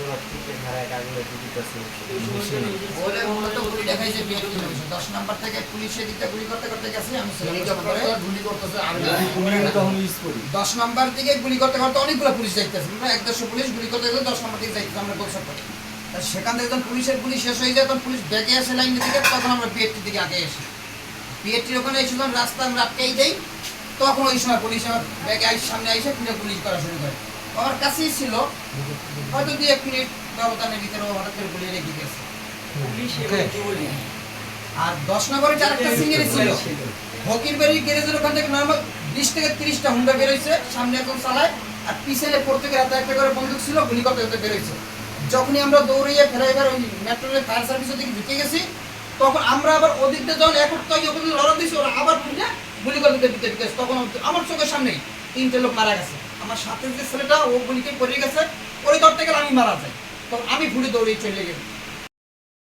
আগুন টিপে ধরায় আগুনে দিতেছে ওরে মূলত গুলি দেখাইছে বিএনপি অফিসে। দশ নাম্বার থেকে গুলি করতে করতে গেছে আমি ছিলাম করে গুলি করতেছে আর দশ নাম্বার দিকে গুলি করতে করতে অনেকগুলো পুলিশ যাইতেছে পুলিশ গুলি করতে গেলে দশ নাম্বার দিকে যাইতেছে আমরা গোলসব করে সেখান থেকে যখন পুলিশের গুলি শেষ হয়ে যায় তখন পুলিশ ব্যাগে আসে লাইনের দিকে তখন আমরা বিএটির দিকে আগে এসে বিএটির ওখানে এসে যখন রাস্তা আমরা আটকেই দেই তখন ওই সময় পুলিশ আমার ব্যাগে আইস সামনে আইসে পুলিশ পুলিশ করা শুরু করে। আমার কাছেই ছিল। হয়তো দু এক মিনিট ব্যবধানের ভিতরে হঠাৎ করে গুলি রেখে গেছে আর দশ নম্বরে চারটা সিঙ্গেল ছিল। হকির বাড়ির গ্যারেজের ওখান থেকে নর্মাল বিশ থেকে তিরিশটা হুন্ডা বেরোইছে সামনে এখন চালায়। আর পিছনে প্রত্যেকের হাতে একটা করে বন্দুক ছিল। গুলি করতে করতে বেরোইছে যখনই আমরা দৌড়িয়ে ফেরা এবার ওই মেট্রোলের ফায়ার সার্ভিসের দিকে ঢুকে গেছি তখন আমরা আবার ওদিকটা যখন একত্র ওখানে লড়া দিয়েছি ওরা আবার খুলে গুলি করতে দিতে তখন আমার চোখের সামনেই তিনটে লোক মারা গেছে। আমার সাথে যে ছেলেটা, ও গুলিকে পড়ে গেছে ওই ধরতে গেলে আমি মারা যাই। তো আমি ভুলে দৌড়িয়ে চলে গেলাম।